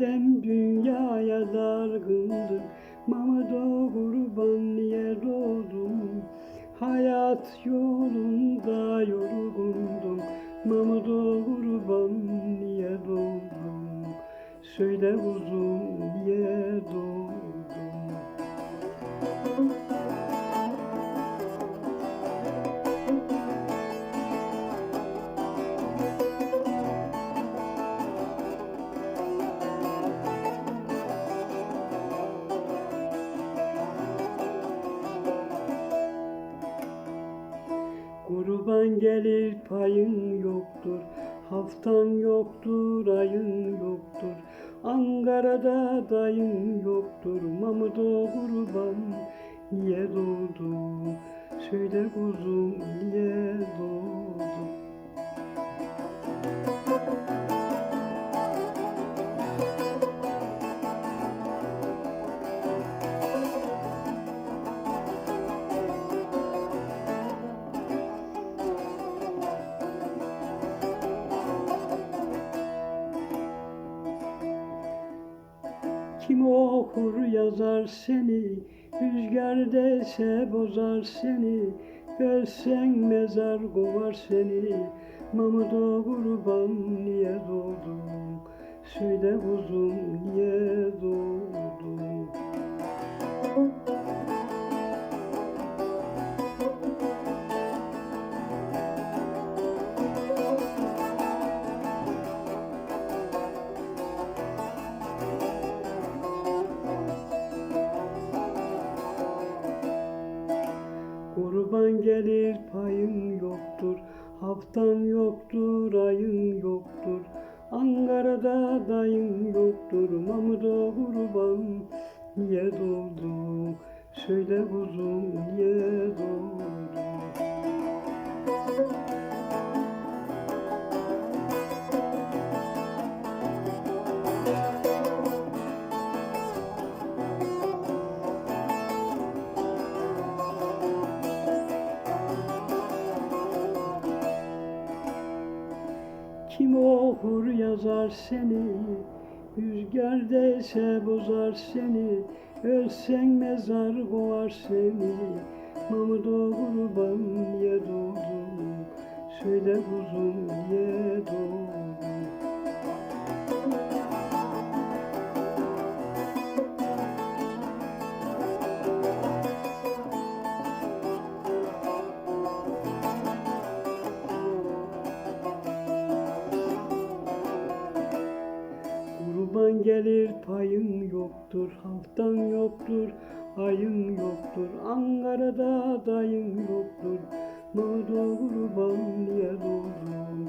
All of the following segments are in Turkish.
Madem dünyaya dargındım Mamudo kurban niye doğdum Hayat yolunda yorgundum Mamudo kurban niye doğdum Söyle uzun niye doğdum Kurban gelir payın yoktur, haftan yoktur, ayın yoktur. Ankara'da dayın yoktur, Mamudo kurban niye doğdu? Söyle kuzum niye doğdu? Kim okur yazar seni, rüzgar dese bozar seni, Ölsen mezar kovar seni, Mamudo kurban niye doğdun? Söyle uzun niye Kurban gelir payın yoktur, haftan yoktur, ayın yoktur. Ankara'da dayın yoktur, Mamudo kurban niye doğdu? Söyle kuzum niye doğdu? Kim okur yazar seni, rüzgar dese bozar seni, ölsen mezar kovar seni. Mamudo kurban niye doğdun? Söyle kuzum niye doğdun? Kurban gelir payın yoktur, haftan yoktur, ayın yoktur. Ankara'da dayın yoktur, Mamudo kurban niye doğdun?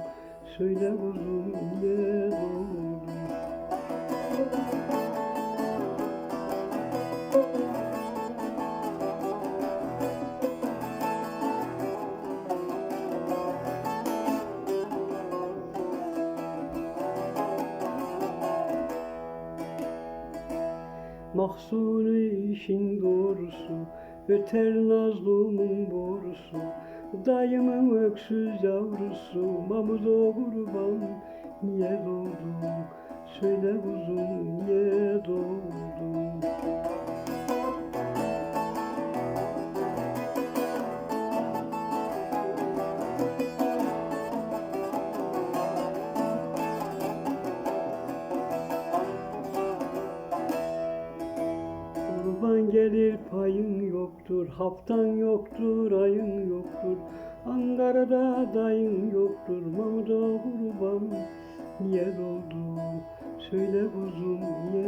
Söyle kuzum niye doğdun? Mahsunu işin doğrusu Öter nazlumun borusu. Dayımın öksüz yavrusu Mamudo kurban Niye doğdun? Söyle uzun niye doğdun payın yoktur, haftan yoktur, ayın yoktur. Ankara'da dayın yoktur, Mamudo kurban niye doğdun? Söyle kuzum doğdun?